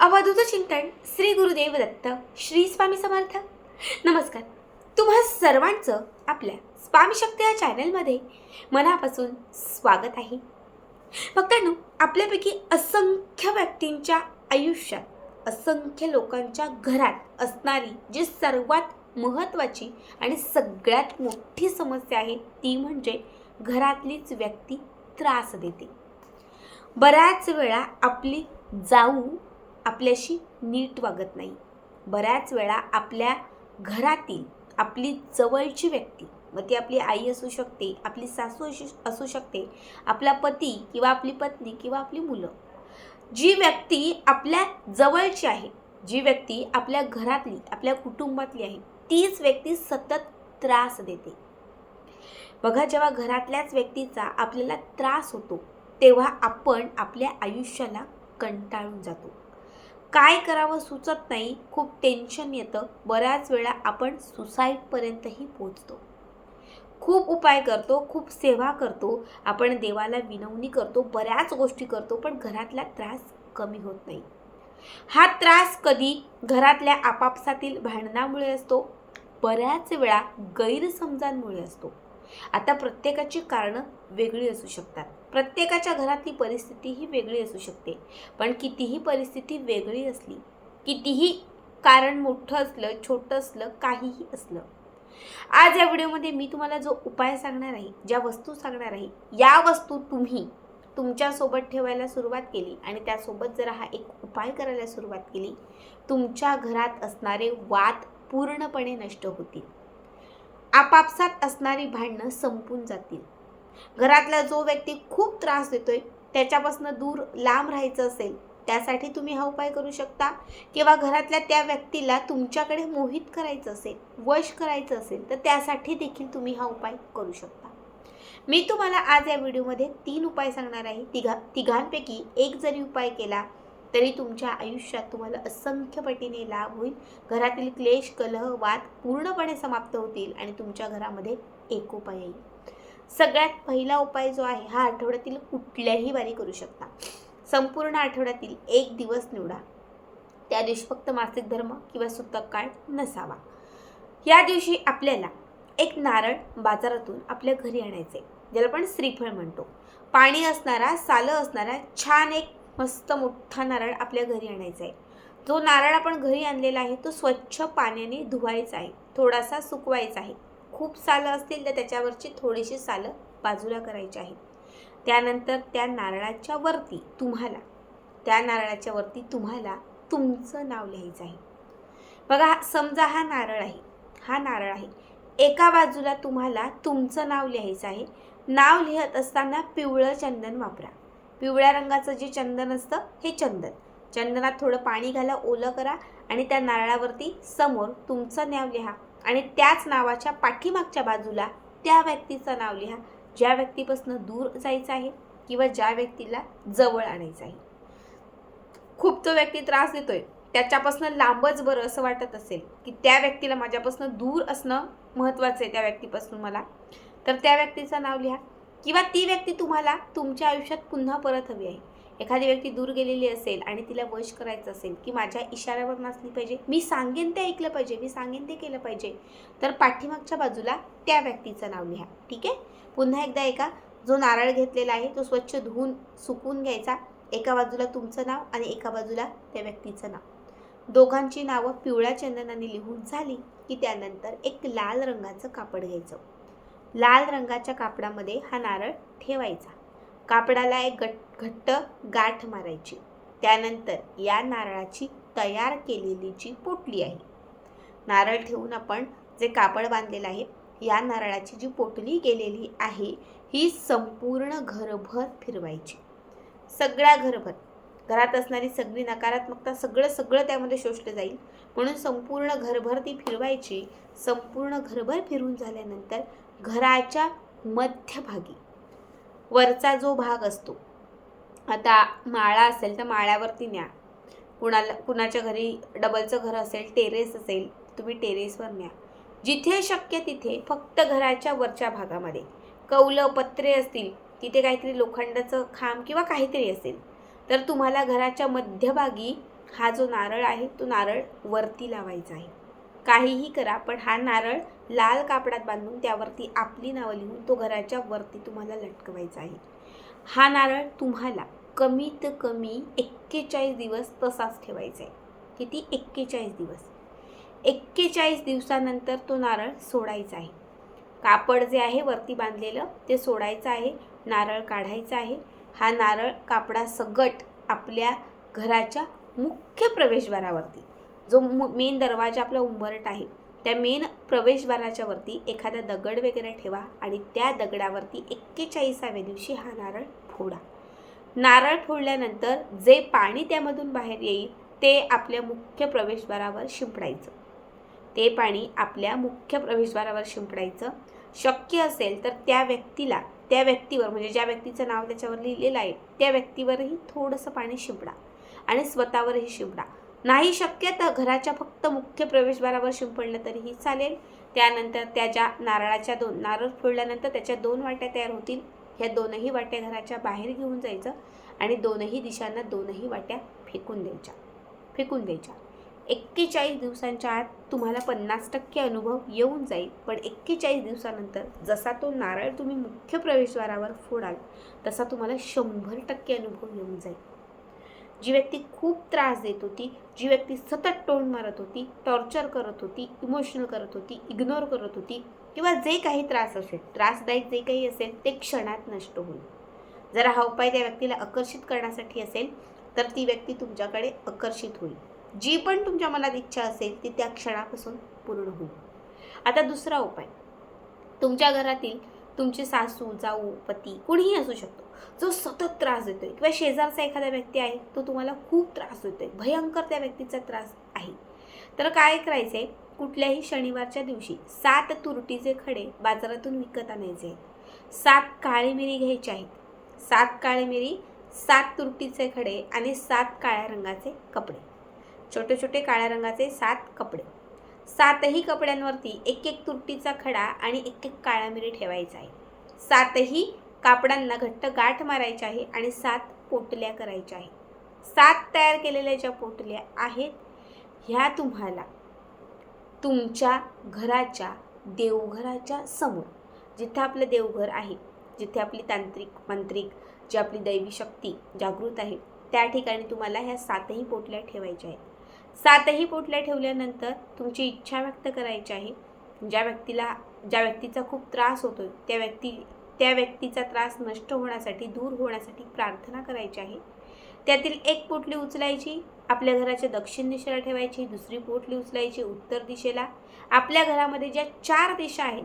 अवधूत चिंतन श्री गुरुदेव दत्त श्री स्वामी समर्थ. नमस्कार. तुम्हा सर्वांचं आपल्या स्वामी शक्ती या चॅनलमध्ये मनापासून स्वागत आहे. भक्तांनो आपल्यापैकी असंख्य व्यक्तींच्या आयुष्यात असंख्य लोकांच्या घरात असणारी जी सर्वात महत्त्वाची आणि सगळ्यात मोठी समस्या आहे ती म्हणजे घरातलीच व्यक्ती त्रास देते. बऱ्याच वेळा आपली जाऊ आपल्याशी नीट वागत नाही. बऱ्याच वेळा आपल्या घरातील आपली जवळची व्यक्ती मग ती आपली आई असू शकते आपली सासू असू असू शकते आपला पती किंवा आपली पत्नी किंवा आपली मुलं. जी व्यक्ती आपल्या जवळची आहे जी व्यक्ती आपल्या घरातली आपल्या कुटुंबातली आहे तीच व्यक्ती सतत त्रास देते. बघा जेव्हा घरातल्याच व्यक्तीचा आपल्याला त्रास होतो तेव्हा आपण आपल्या आयुष्याला कंटाळून जातो. काय करावं सुचत नाही खूप टेन्शन येतं. बऱ्याच वेळा आपण सुसाईडपर्यंतही पोचतो. खूप उपाय करतो खूप सेवा करतो आपण देवाला विनवणी करतो बऱ्याच गोष्टी करतो पण घरातला त्रास कमी होत नाही. हा त्रास कधी घरातल्या आपापसातील भांडणामुळे असतो बऱ्याच वेळा गैरसमजांमुळे असतो. आता प्रत्येकाची कारणं वेगळी असू शकतात. प्रत्येकाच्या घरातली परिस्थिती ही वेगळी असू शकते. पण कितीही परिस्थिती वेगळी असली कितीही कारण मोठं असलं छोटं असलं काहीही असलं आज या व्हिडिओमध्ये मी तुम्हाला जो उपाय सांगणार आहे ज्या वस्तू सांगणार आहे या वस्तू तुम्ही तुमच्यासोबत ठेवायला सुरुवात केली आणि त्यासोबत जर हा एक उपाय करायला सुरुवात केली तुमच्या घरात असणारे वाद पूर्णपणे नष्ट होतील. आपापसात असणारी भांडणं संपून जातील. घरातला जो व्यक्ती खूप त्रास देतोय त्याच्यापासून दूर लांब राहायचं असेल त्यासाठी तुम्ही हा उपाय करू शकता. किंवा घरातल्या त्या व्यक्तीला तुमच्याकडे मोहित करायचं असेल वश करायचं असेल तर त्यासाठी देखील तुम्ही हा उपाय करू शकता. मी तुम्हाला आज या व्हिडिओमध्ये तीन उपाय सांगणार आहे. तिघा तिघांपैकी एक जरी उपाय केला तरी तुमच्या आयुष्यात तुम्हाला असंख्य पटीने लाभ होईल. घरातील क्लेश कलह वाद पूर्णपणे समाप्त होतील आणि तुमच्या घरामध्ये एक उपाय येईल. सगळ्यात पहिला उपाय जो आहे हा आठवड्यातील कुठल्याही वारी करू शकता. संपूर्ण आठवड्यातील एक दिवस निवडा. त्या दिवशी फक्त मासिक धर्म किंवा सुतक काळ नसावा. या दिवशी आपल्याला एक नारळ बाजारातून आपल्या घरी आणायचे ज्याला आपण श्रीफळ म्हणतो. पाणी असणारा सालं असणारा छान एक मस्त मोठा नारळ आपल्या घरी आणायचा आहे जो नारळ आपण घरी आणलेला आहे तो स्वच्छ पाण्याने धुवायचा आहे थोडासा सुकवायचा आहे. खूप सालं असतील तर त्याच्यावरची थोडीशी सालं बाजूला करायची आहेत. त्यानंतर त्या नारळाच्या वरती तुम्हाला त्या नारळाच्या वरती तुम्हाला तुमचं नाव लिहायचं आहे. बघा समजा हा नारळ आहे हा नारळ आहे. एका बाजूला तुम्हाला तुमचं नाव लिहायचं आहे. नाव लिहत असताना पिवळं चंदन वापरा. पिवळ्या रंगाचं जे चंदन असतं हे चंदन. चंदनात थोडं पाणी घाला ओलं करा आणि त्या नारळावरती समोर तुमचं नाव लिहा. आणि त्याच नावाच्या पाठीमागच्या बाजूला त्या व्यक्तीचं नाव लिहा. ज्या व्यक्तीपासून दूर जायचं आहे किंवा ज्या व्यक्तीला जवळ आणायचं आहे. खूप तो व्यक्ती त्रास देतोय. त्याच्यापासून लांबच बरं असं वाटत असेल की त्या व्यक्तीला माझ्यापासून दूर असणं महत्त्वाचं आहे त्या व्यक्तीपासून मला. तर त्या व्यक्तीचं नाव लिहा. किंवा ती व्यक्ती तुम्हाला तुमच्या आयुष्यात पुन्हा परत हवी आहे. एखादी व्यक्ती दूर गेलेली असेल आणि तिला वश करायचं असेल की माझ्या इशाऱ्यावर नसली पाहिजे मी सांगेन ते ऐकलं पाहिजे मी सांगेन ते केलं पाहिजे तर पाठीमागच्या बाजूला त्या व्यक्तीचं नाव लिहा. ठीक आहे? पुन्हा एकदा एका जो नारळ घेतलेला आहे तो स्वच्छ धुवून सुकून घ्यायचा एका बाजूला तुमचं नाव आणि एका बाजूला त्या व्यक्तीचं नाव. दोघांची नावं पिवळ्या चंदनाने लिहून झाली की त्यानंतर एक लाल रंगाचं कापड घ्यायचं. लाल रंगाच्या कापडामध्ये हा नारळ ठेवायचा. कापडाला एक गट घट्ट गाठ मारायची. त्यानंतर या नारळाची तयार केलेली जी पोटली आहे नारळ ठेवून आपण जे कापड बांधलेलं आहे या नारळाची जी पोटली गेलेली आहे ही संपूर्ण घरभर फिरवायची. सगळ्या घरभर. घरात असणारी सगळी नकारात्मकता सगळं सगळं त्यामध्ये शोषलं जाईल. म्हणून संपूर्ण घरभर ती फिरवायची. संपूर्ण घरभर फिरून झाल्यानंतर घराच्या मध्यभागी वरचा जो भाग असतो आता माळा असेल तर माळ्यावरती न्या. कुणाला कुणाच्या घरी डबलचं घर असेल टेरेस असेल तुम्ही टेरेसवर न्या. जिथे शक्य तिथे फक्त घराच्या वरच्या भागामध्ये. कौलं पत्रे असतील तिथे काहीतरी लोखंडाचं खांब किंवा काहीतरी असेल तर तुम्हाला घराच्या मध्यभागी हा जो नारळ आहे तो नारळ वरती लावायचा आहे. काहीही करा पण हा नारळ लाल कापडात बांधून त्यावरती आपली नावं लिहून तो घराच्या वरती तुम्हाला लटकवायचा आहे. हा नारळ तुम्हाला कमीत कमी एक्केचाळीस दिवस तसाच ठेवायचा आहे. किती? एक्केचाळीस दिवस. एक्केचाळीस दिवसानंतर तो नारळ सोडायचा आहे. कापड जे आहे वरती बांधलेलं ते सोडायचं आहे नारळ काढायचा आहे. हा नारळ कापडासकट आपल्या घराच्या मुख्य प्रवेशद्वारावरती. जो मेन दरवाजा आपला उंबरट आहे त्या मेन प्रवेशद्वाराच्या वरती एखादा दगड वगैरे ठेवा आणि त्या दगडावरती एक्केचाळीसाव्या दिवशी हा नारळ फोडा. नारळ फोडल्यानंतर जे पाणी त्यामधून बाहेर येईल ते आपल्या मुख्य प्रवेशद्वारावर शिंपडायचं. ते पाणी आपल्या मुख्य प्रवेशद्वारावर शिंपडायचं. शक्य असेल तर त्या व्यक्तीला त्या व्यक्तीवर म्हणजे ज्या व्यक्तीचं नाव त्याच्यावर लिहिलेलं आहे त्या व्यक्तीवरही थोडंसं पाणी शिंपडा आणि स्वतःवरही शिंपडा. नाही शक्य तर घराच्या फक्त मुख्य प्रवेशद्वारावर शिंपडलं तरीही चालेल. त्यानंतर त्याच्या नारळाच्या दोन नारळ फोडल्यानंतर त्याच्या दोन वाट्या तयार होतील. ह्या दोनही वाट्या घराच्या बाहेर घेऊन जायचं आणि दोनही दिशांना दोनही वाट्या फेकून द्यायच्या. फेकून द्यायच्या. एक्केचाळीस दिवसांच्या आत तुम्हाला पन्नास टक्के अनुभव येऊन जाईल. पण एक्केचाळीस दिवसानंतर जसा तो नारळ तुम्ही मुख्य प्रवेशद्वारावर फोडाल तसा तुम्हाला शंभर टक्के अनुभव येऊन जाईल. जी व्यक्ती खूप त्रास देत होती जी व्यक्ती सतत टोन मारत होती टॉर्चर करत होती इमोशनल करत होती इग्नोर करत होती किंवा जे काही त्रास असेल त्रासदायक जे काही असेल ते क्षणात नष्ट होईल. जर हा उपाय त्या व्यक्तीला आकर्षित करण्यासाठी असेल तर ती व्यक्ती तुमच्याकडे आकर्षित होईल. जी पण तुमच्या मनात इच्छा असेल ती त्या क्षणापासून पूर्ण होईल. आता दुसरा उपाय. तुमच्या घरातील तुमचे सासू जाऊ पती कुणीही असू शकतो. जो सतत त्रास देतोय किंवा शेजारचा एखादा व्यक्ती आहे तो तुम्हाला खूप त्रास देतोय. भयंकर त्या व्यक्तीचा त्रास आहे. तर काय करायचंय? कुठल्याही शनिवारच्या दिवशी सात तुरटीचे खडे बाजारातून विकत आणायचे. सात काळी मिरी घ्यायची आहेत. सात काळी मिरी सात तुरटीचे खडे आणि सात काळ्या रंगाचे कपडे. छोटे छोटे काळ्या रंगाचे सात कपडे. सातही कपड्यांवरती एक एक तुरटीचा खडा आणि एक एक काळा मिरी ठेवायचा आहे. सातही कापडांना घट्ट गाठ मारायची आहे आणि सात पोटल्या करायच्या आहे सात तयार केलेल्या ज्या पोटल्या आहेत ह्या तुम्हाला तुमच्या घराच्या देवघराच्या समोर जिथं आपलं देवघर आहे जिथे आपली तांत्रिक मांत्रिक जी आपली दैवी शक्ती जागृत आहे त्या ठिकाणी तुम्हाला ह्या सातही पोटल्या ठेवायच्या आहेत. सातही पोटल्या ठेवल्यानंतर तुमची इच्छा व्यक्त करायची आहे. ज्या व्यक्तीला ज्या व्यक्तीचा खूप त्रास होतो त्या व्यक्ती त्या व्यक्तीचा त्रास नष्ट होण्यासाठी दूर होण्यासाठी प्रार्थना करायची आहे. त्यातील एक पोटली उचलायची आपल्या घराच्या दक्षिण दिशेला ठेवायची दुसरी पोटली उचलायची उत्तर दिशेला. आपल्या घरामध्ये ज्या चार दिशा आहेत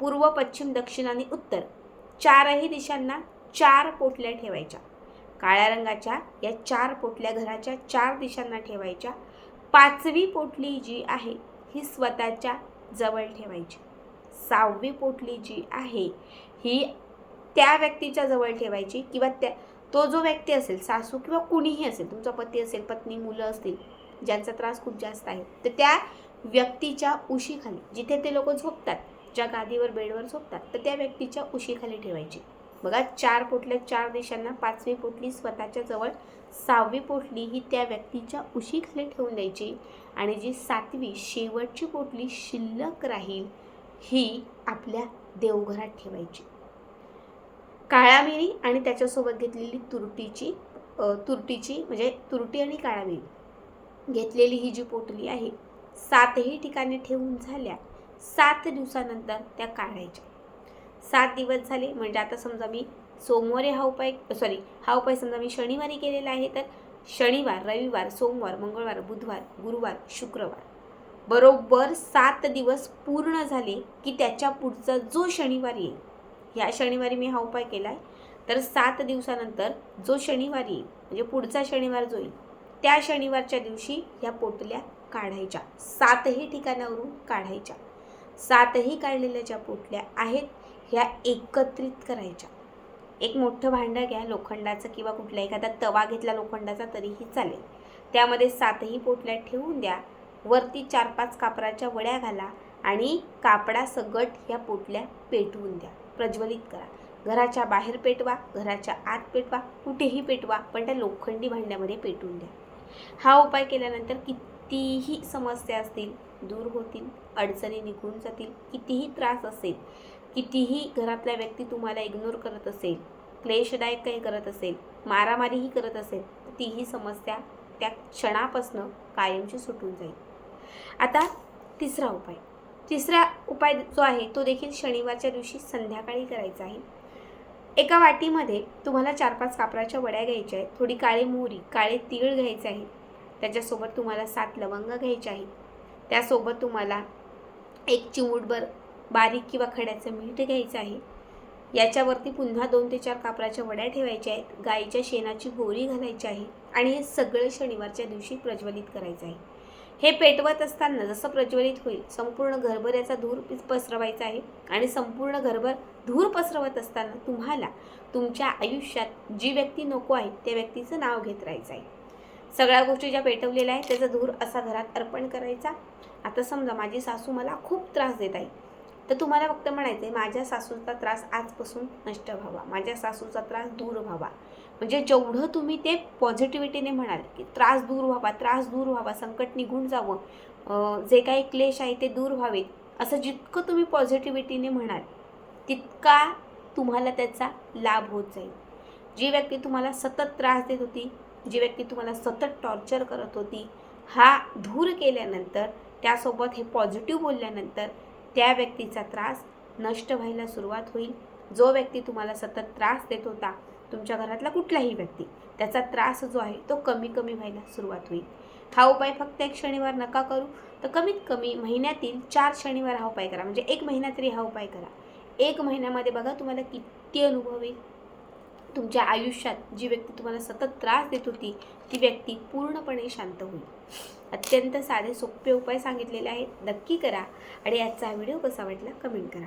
पूर्व पश्चिम दक्षिण आणि उत्तर चारही दिशांना चार पोटल्या ठेवायच्या. काळ्या रंगाच्या या चार पोटल्या घराच्या चार दिशांना ठेवायच्या. पाचवी पोटली जी आहे ही स्वतःच्या जवळ ठेवायची. सहावी पोटली जी आहे ही त्या व्यक्तीच्या जवळ ठेवायची किंवा त्या तो जो व्यक्ती असेल सासू किंवा कुणीही असेल तुमचा पती असेल पत्नी मुलं असतील ज्यांचा त्रास खूप जास्त आहे तर त्या व्यक्तीच्या उशीखाली जिथे ते लोक झोपतात ज्या गादीवर बेडवर झोपतात तर त्या व्यक्तीच्या उशीखाली ठेवायची. बघा चार पोटल्या चार देशांना पाचवी पोटली स्वतःच्या जवळ सहावी पोटली ही त्या व्यक्तीच्या उशीखाली ठेवून द्यायची आणि जी सातवी शेवटची पोटली शिल्लक राहील ही आपल्या देवघरात ठेवायची. काळा मिरी आणि त्याच्यासोबत घेतलेली तुरटीची तुरटीची म्हणजे तुरटी आणि काळा मिरी घेतलेली ही जी पोटली आहे सातही ठिकाणी ठेवून झाल्या सात दिवसानंतर त्या काढायच्या. सात दिवस झाले. म्हणजे आता समजा मी सोमवारी हा उपाय सॉरी हा उपाय समजा मी शनिवारी केलेला आहे तर शनिवार रविवार सोमवार मंगळवार बुधवार गुरुवार शुक्रवार. बरोबर सात दिवस पूर्ण झाले की त्याच्या पुढचा जो शनिवार येईल ह्या शनिवारी मी हा उपाय केला आहे तर सात दिवसानंतर जो शनिवार येईल म्हणजे पुढचा शनिवार जो येईल त्या शनिवारच्या दिवशी ह्या पोटल्या काढायच्या. सातही ठिकाणावरून काढायच्या. सातही काढलेल्या ज्या पोटल्या आहेत ह्या एकत्रित करायच्या. एक मोठं भांडं घ्या लोखंडाचं किंवा कुठला एखादा तवा घेतला लोखंडाचा तरीही चालेल. त्यामध्ये सातही पोटल्या ठेवून द्या. वरती चार पाच कापराच्या वड्या घाला आणि कापडा सगट ह्या पोटल्या पेटवून द्या. प्रज्वलित करा. घराच्या बाहेर पेटवा घराच्या आत पेटवा कुठेही पेटवा पण त्या लोखंडी भांड्यामध्ये पेटवून द्या. हा उपाय केल्यानंतर कितीही समस्या असतील दूर होतील अडचणी निघून जातील कितीही त्रास असेल कितीही घरातल्या व्यक्ती तुम्हाला इग्नोर करत असेल क्लेशदायक काही करत असेल मारामारीही करत असेल तर तीही समस्या त्या क्षणापासनं कायमची सुटून जाईल. आता तिसरा उपाय. तिसरा उपाय जो आहे तो देखील शनिवारच्या दिवशी संध्याकाळी करायचा आहे. एका वाटीमध्ये तुम्हाला चार पाच कापराच्या वड्या घ्यायच्या आहेत थोडी काळी मोहरी काळे तीळ घ्यायचे आहे त्याच्यासोबत तुम्हाला सात लवंग घ्यायचे आहे त्यासोबत तुम्हाला एक चिमूटभर बारीक किंवा खड्याचं मीठ घ्यायचं आहे. याच्यावरती पुन्हा दोन ते चार कापराच्या वड्या ठेवायच्या आहेत. गाईच्या शेणाची गोळी घालायची आहे आणि हे सगळे शनिवारच्या दिवशी प्रज्वलित करायचं आहे. हे पेटवत असताना जसं प्रज्वलित होईल संपूर्ण घरभर याचा धूर पसरवायचा आहे आणि संपूर्ण घरभर धूर पसरवत असताना तुम्हाला तुमच्या आयुष्यात जी व्यक्ती नको आहे त्या व्यक्तीचं नाव घेत राहायचं आहे. सगळ्या गोष्टी ज्या पेटवलेल्या आहेत त्याचा धूर असा घरात अर्पण करायचा. आता समजा माझी सासू मला खूप त्रास देत आहे. तर तुम्हाला फक्त म्हणायचं आहे माझ्या सासूचा त्रास आजपासून नष्ट व्हावा. माझ्या सासूचा त्रास दूर व्हावा. म्हणजे जेवढं तुम्ही ते पॉझिटिव्हिटीने म्हणाल की त्रास दूर व्हावा त्रास दूर व्हावा संकट निघून जावं जे काही क्लेश आहे ते दूर व्हावेत असं जितकं तुम्ही पॉझिटिव्हिटीने म्हणाल तितका तुम्हाला त्याचा लाभ होत जाईल. जी व्यक्ती तुम्हाला सतत त्रास देत होती जी व्यक्ती तुम्हाला सतत टॉर्चर करत होती हा धूर केल्यानंतर त्यासोबत हे पॉझिटिव्ह बोलल्यानंतर त्या व्यक्तीचा त्रास नष्ट व्हायला सुरुवात होईल. जो व्यक्ती तुम्हाला सतत त्रास देत होता तुमच्या घरातला कुठलाही व्यक्ती त्याचा त्रास जो आहे तो कमी कमी व्हायला सुरुवात होईल. हा उपाय फक्त एक शनिवार नका करू तर कमीत कमी महिन्यातील चार शनिवार हा उपाय करा. म्हणजे एक महिना तरी हा उपाय करा. एक महिन्यामध्ये बघा तुम्हाला किती अनुभव येईल. तुमच्या आयुष्यात जी व्यक्ती तुम्हाला सतत त्रास देत होती ती व्यक्ती पूर्णपणे शांत होईल. अत्यंत साधे सोपे उपाय सांगितलेले आहेत. नक्की करा आणि आजचा व्हिडिओ कसा वाटला कमेंट करा.